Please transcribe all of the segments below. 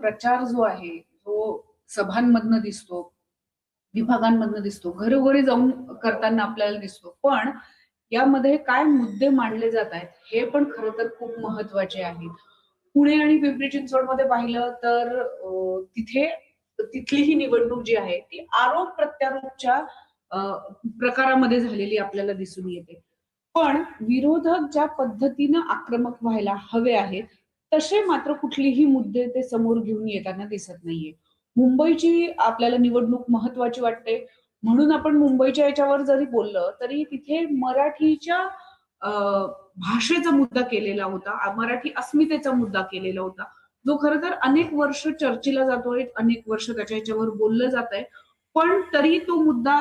प्रचार जो आहे जो सभांमधनं दिसतो विभागांमधनं दिसतो घरोघरी जाऊन करताना आपल्याला दिसतो. पण यामध्ये काय मुद्दे मांडले जात आहेत हे पण खरं तर खूप महत्त्वाचे आहेत. पुणे आणि पिंपरी चिंचवडमध्ये पाहिलं तर तिथे तिथली ही निवडणूक जी आहे ती आरोप प्रत्यारोपच्या प्रकारामध्ये झालेली आपल्याला दिसून येते. पण विरोधक ज्या पद्धतीनं आक्रमक व्हायला हवे आहेत तसे मात्र कुठलीही मुद्दे ते समोर घेऊन येताना दिसत नाहीये. मुंबईची आपल्याला निवडणूक महत्वाची वाटते. म्हणून आपण मुंबईच्या याच्यावर जरी बोललं तरी तिथे मराठीच्या भाषेचा मुद्दा केलेला होता. मराठी अस्मितेचा मुद्दा केलेला होता. जो खर तर अनेक वर्ष चर्चेला जातोय अनेक वर्ष त्याच्या ह्याच्यावर बोललं जात आहे पण तरी तो मुद्दा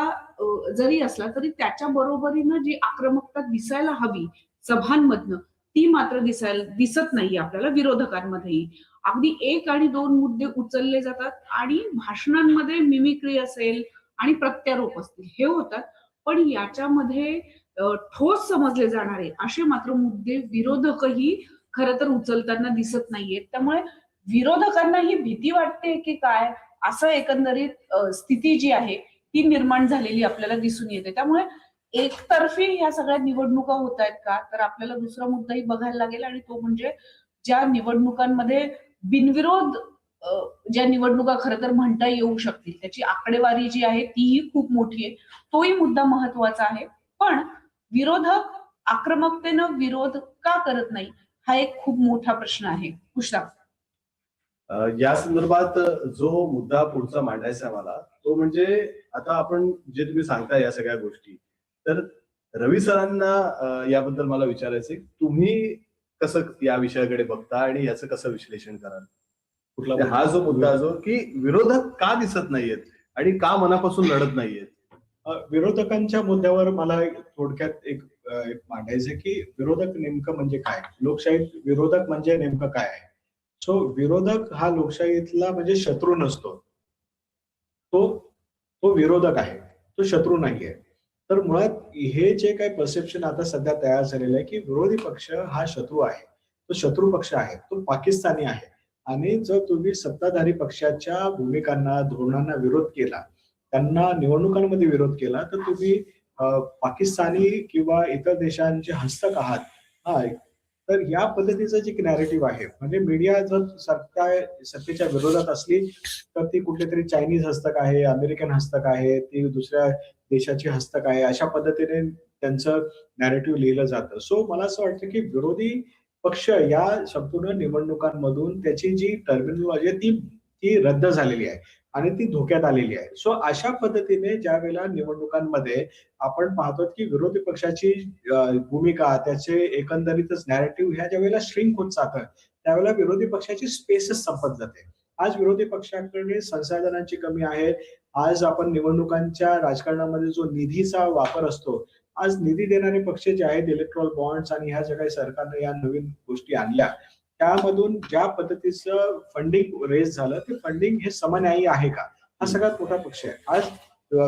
जरी असला तरी त्याच्या बरोबरीनं जी आक्रमकता दिसायला हवी सभांमधनं ती मात्र दिसायला दिसत नाही आपल्याला विरोधकांमध्येही. अगदी एक आणि दोन मुद्दे उचलले जातात आणि भाषणांमध्ये मिमिक्री असेल आणि प्रत्यारोप असतील हे होतात. पण याच्यामध्ये ठोस समजले जाणारे असे मात्र मुद्दे विरोधकही खर तर उचलताना दिसत नाहीयेत. त्यामुळे विरोधकांना ही भीती वाटते की काय? असं एकंदरीत स्थिती जी आहे ती निर्माण झालेली आपल्याला दिसून येते. त्यामुळे एकतर्फी ह्या सगळ्या निवडणुका होत आहेत का? तर आपल्याला दुसरा मुद्दाही बघायला लागेल आणि तो म्हणजे ज्या निवडणुकांमध्ये बिनविरोध ज्या निवडणुका खरं तर म्हणता येऊ शकतील त्याची आकडेवारी जी आहे तीही खूप मोठी आहे. तोही मुद्दा महत्त्वाचा आहे. पण विरोधक आक्रमकतेनं विरोध का करत नाही हा एक खूप मोठा प्रश्न आहे. पुष्पा या संदर्भात जो मुद्दा पुढचा मांडायचा आहे मला तो म्हणजे आता आपण जे तुम्ही सांगता या सगळ्या गोष्टी तर रवी सरांना याबद्दल मला विचारायचंय तुम्ही कसं या विषयाकडे बघता आणि याचं कसं विश्लेषण कराल? कुठला म्हणजे हा जो मुद्दा जो की विरोधक का दिसत नाहीयेत आणि का मनापासून लढत नाहीयेत? विरोधकांच्या मुद्द्यावर मला एक थोडक्यात एक मांडायचं की विरोधक नेमकं म्हणजे काय? लोकशाहीत विरोधक म्हणजे नेमकं काय आहे? सो विरोधक हा लोकशाहीतला म्हणजे शत्रू नसतो. तो तो विरोधक आहे. तो शत्रू नाहीये. तर मुळात हे जे काही परसेप्शन आता सध्या तयार झालेलं आहे की विरोधी पक्ष हा शत्रू आहे. तो शत्रू पक्ष आहे. तो पाकिस्तानी आहे. आणि जर तुम्ही सत्ताधारी पक्षाच्या भूमिकांना धोरणांना विरोध केला त्यांना निवडणुकांमध्ये विरोध केला तर तुम्ही पाकिस्तानी किंवा इतर देशांचे हस्तक आहात. हा तर या पद्धतीचं जे नॅरेटिव्ह आहे म्हणजे मीडिया जर सत्ता सत्तेच्या विरोधात असली तर ती कुठेतरी तरी चायनीज हस्तक आहे अमेरिकन हस्तक आहे ती दुसऱ्या देशाची हस्तक आहे अशा पद्धतीने त्यांचं नॅरेटिव्ह लिहिलं जातं. सो मला असं वाटतं की विरोधी पक्ष या संपूर्ण निवडणुकांमधून त्याची जी टर्मिनॉलॉजी ती ती रद्द झालेली आहे आणि ती धोक्यात आलेली आहे. सो अशा पद्धतीने ज्या वेळेला निवडणुकांमध्ये आपण पाहतो की विरोधी पक्षाची भूमिका त्याचे एकंदरीतच नॅरेटिव्ह ह्या ज्या वेळेला श्रिंक होत जातं त्यावेळेला विरोधी पक्षाची स्पेसच संपत जाते. आज विरोधी पक्षांकडे संसाधनांची कमी आहे. आज आपण निवडणुकांच्या राजकारणामध्ये जो निधीचा वापर असतो आज निधी देणारे पक्ष जे आहेत इलेक्ट्रॉल बॉन्ड्स आणि ह्या ज्या काही सरकारने या नवीन गोष्टी आणल्या त्यामधून ज्या पद्धतीचं फंडिंग रेज झालं ते फंडिंग हे समन्यायी आहे का? हा सगळ्यात मोठा पक्ष आहे. आज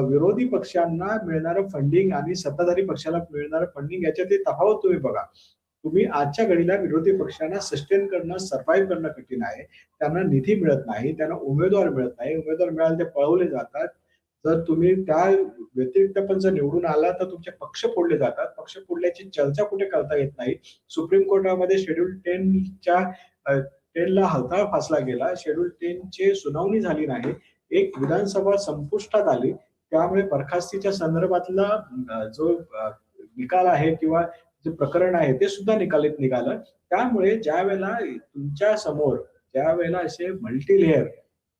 विरोधी पक्षांना मिळणारं फंडिंग आणि सत्ताधारी पक्षाला मिळणारं फंडिंग याच्यात तफावत तुम्ही बघा. तुम्ही आजच्या घडीला विरोधी पक्षांना सस्टेन करणं सर्व्हाइव्ह करणं कठीण आहे. त्यांना निधी मिळत नाही त्यांना उमेदवार मिळत नाही. उमेदवार मिळाले ते पळवले जातात. जर तुम्ही त्या व्यतिरिक्त पण जर निवडून आला तर तुमचे पक्ष फोडले जातात. पक्ष फोडल्याची चर्चा कुठे करता येत नाही. सुप्रीम कोर्टामध्ये शेड्यूल टेनच्या टेनला हलता फासला गेला. शेड्यूल टेनची सुनावणी झाली नाही. एक विधानसभा संपुष्टात आली. त्यामुळे बरखास्तीच्या संदर्भातला जो निकाल आहे किंवा जे प्रकरण आहे ते सुद्धा निकालीत निघालं. त्यामुळे ज्या वेळेला तुमच्यासमोर ज्या वेळेला असे मल्टी लेअर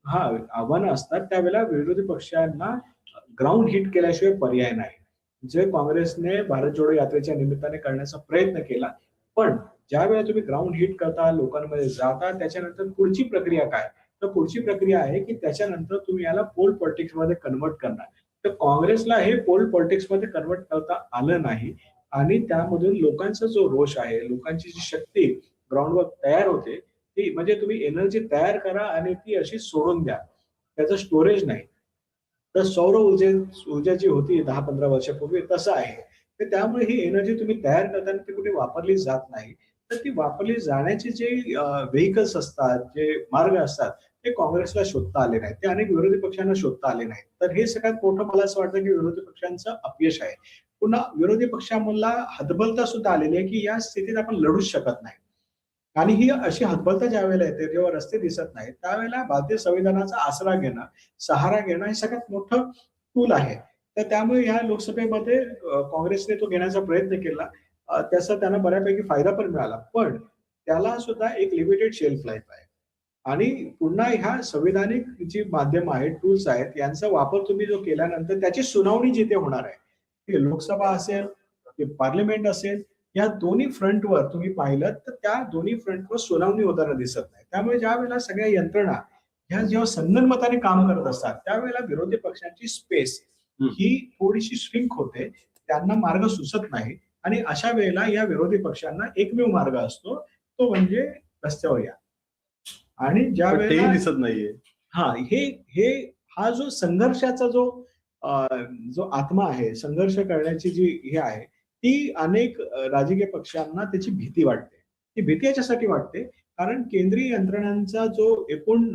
हा आव्हानं असतात त्यावेळेला विरोधी पक्षांना ग्राउंड हिट केल्याशिवाय पर्याय नाही. जे काँग्रेसने भारत जोडो यात्रेच्या निमित्ताने करण्याचा प्रयत्न केला पण ज्या वेळेला तुम्ही ग्राउंड हिट करता लोकांमध्ये जाता त्याच्यानंतर पुढची प्रक्रिया काय? तर पुढची प्रक्रिया आहे की त्याच्यानंतर तुम्ही याला पोल पॉलिटिक्समध्ये कन्वर्ट करणार. तर काँग्रेसला हे पोल पॉलिटिक्समध्ये कन्वर्ट करता आलं नाही आणि त्यामधून लोकांचा जो रोष आहे लोकांची जी शक्ती ग्राउंडवर तयार होते ती म्हणजे तुम्ही एनर्जी तयार करा आणि ती अशी सोडून द्या. त्याचं स्टोरेज नाही. तर सौर ऊर्जे ऊर्जा जी होती दहा पंधरा वर्षापूर्वी तसं आहे. तर त्यामुळे ही एनर्जी तुम्ही तयार करताना ती कुठे वापरली जात नाही. तर ती वापरली जाण्याचे जे व्हेकल्स असतात जे मार्ग असतात ते काँग्रेसला शोधता आले नाहीत. ते अनेक विरोधी पक्षांना शोधता आले नाहीत. तर हे सगळ्यात मोठं मला असं वाटतं की विरोधी पक्षांचं अपयश आहे. पुन्हा विरोधी पक्षांना हतबलता सुद्धा आलेली आहे की या स्थितीत आपण लढूच शकत नाही. आणि ही अशी हतबलता ज्या वेळेला येते जेव्हा रस्ते दिसत नाहीत त्यावेळेला भारतीय संविधानाचा आसरा घेणं सहारा घेणं हे सगळ्यात मोठं टूल आहे. तर त्यामुळे ह्या लोकसभेमध्ये काँग्रेसने तो घेण्याचा प्रयत्न केला. त्याचा त्यांना बऱ्यापैकी फायदा पण मिळाला. पण त्याला सुद्धा एक लिमिटेड शेल्फ लाईफ आहे. आणि पुन्हा ह्या संविधानिक जी माध्यम आहेत टूल्स आहेत यांचा वापर तुम्ही जो केल्यानंतर त्याची सुनावणी जिथे होणार आहे ती लोकसभा असेल ते पार्लमेंट असेल या दोन्ही फ्रंटवर तुम्ही पाहिलं तर त्या दोन्ही फ्रंटवर सुनावणी होताना दिसत नाही. त्यामुळे ज्या वेळेला सगळ्या यंत्रणा ह्या जेव्हा संगनमताने काम करत असतात त्यावेळेला विरोधी पक्षांची स्पेस. ही थोडीशी श्रिंक होते त्यांना मार्ग सुचत नाही आणि अशा वेळेला या विरोधी पक्षांना एकमेव मार्ग असतो तो म्हणजे रस्त्यावर या. आणि ज्या वेळेला दिसत नाहीये. हा हे हे हा जो संघर्षाचा जो जो आत्मा आहे संघर्ष करण्याची जी हे आहे ती अनेक राजकीय पक्षांना त्याची भीती वाटते. ती भीती याच्यासाठी वाटते कारण केंद्रीय यंत्रणांचा जो एकूण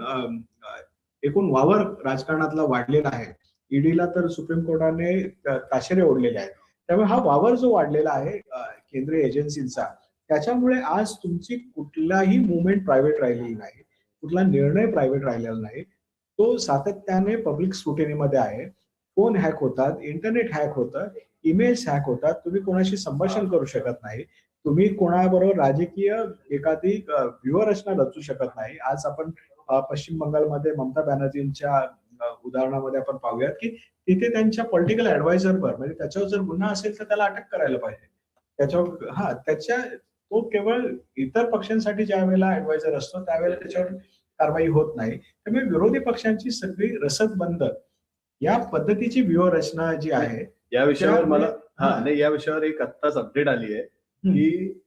एकूण वावर राजकारणातला वाढलेला आहे ईडीला तर सुप्रीम कोर्टाने ताशेरे ओढलेले आहेत. त्यामुळे हा वावर जो वाढलेला आहे केंद्रीय एजन्सींचा त्याच्यामुळे आज तुमची कुठलाही मुवमेंट प्रायव्हेट राहिलेली नाही कुठला निर्णय प्रायव्हेट राहिलेला नाही. तो सातत्याने पब्लिक स्क्रुटिनीमध्ये आहे. फोन हॅक होतात इंटरनेट हॅक होतं. ईमेल्स हॅक होतात तुम्ही कोणाशी संभाषण करू शकत नाही. तुम्ही कोणाबरोबर राजकीय एखादी व्यूहरचना रचू शकत नाही. आज आपण पश्चिम बंगालमध्ये ममता बॅनर्जींच्या उदाहरणामध्ये आपण पाहूयात की तिथे त्यांच्या पॉलिटिकल ऍडवायझरवर म्हणजे त्याच्यावर जर गुन्हा असेल तर त्याला अटक करायला पाहिजे. त्याच्यावर हा त्याच्या तो केवळ इतर पक्षांसाठी ज्या वेळेला ऍडवायझर असतो त्यावेळेला त्याच्यावर कारवाई होत नाही. त्यामुळे विरोधी पक्षांची सगळी रसदबंद या पद्धतीची व्यूहरचना जी आहे या विषयावर मला हा हा. नाही या विषयावर एक आत्ताच अपडेट आली आहे की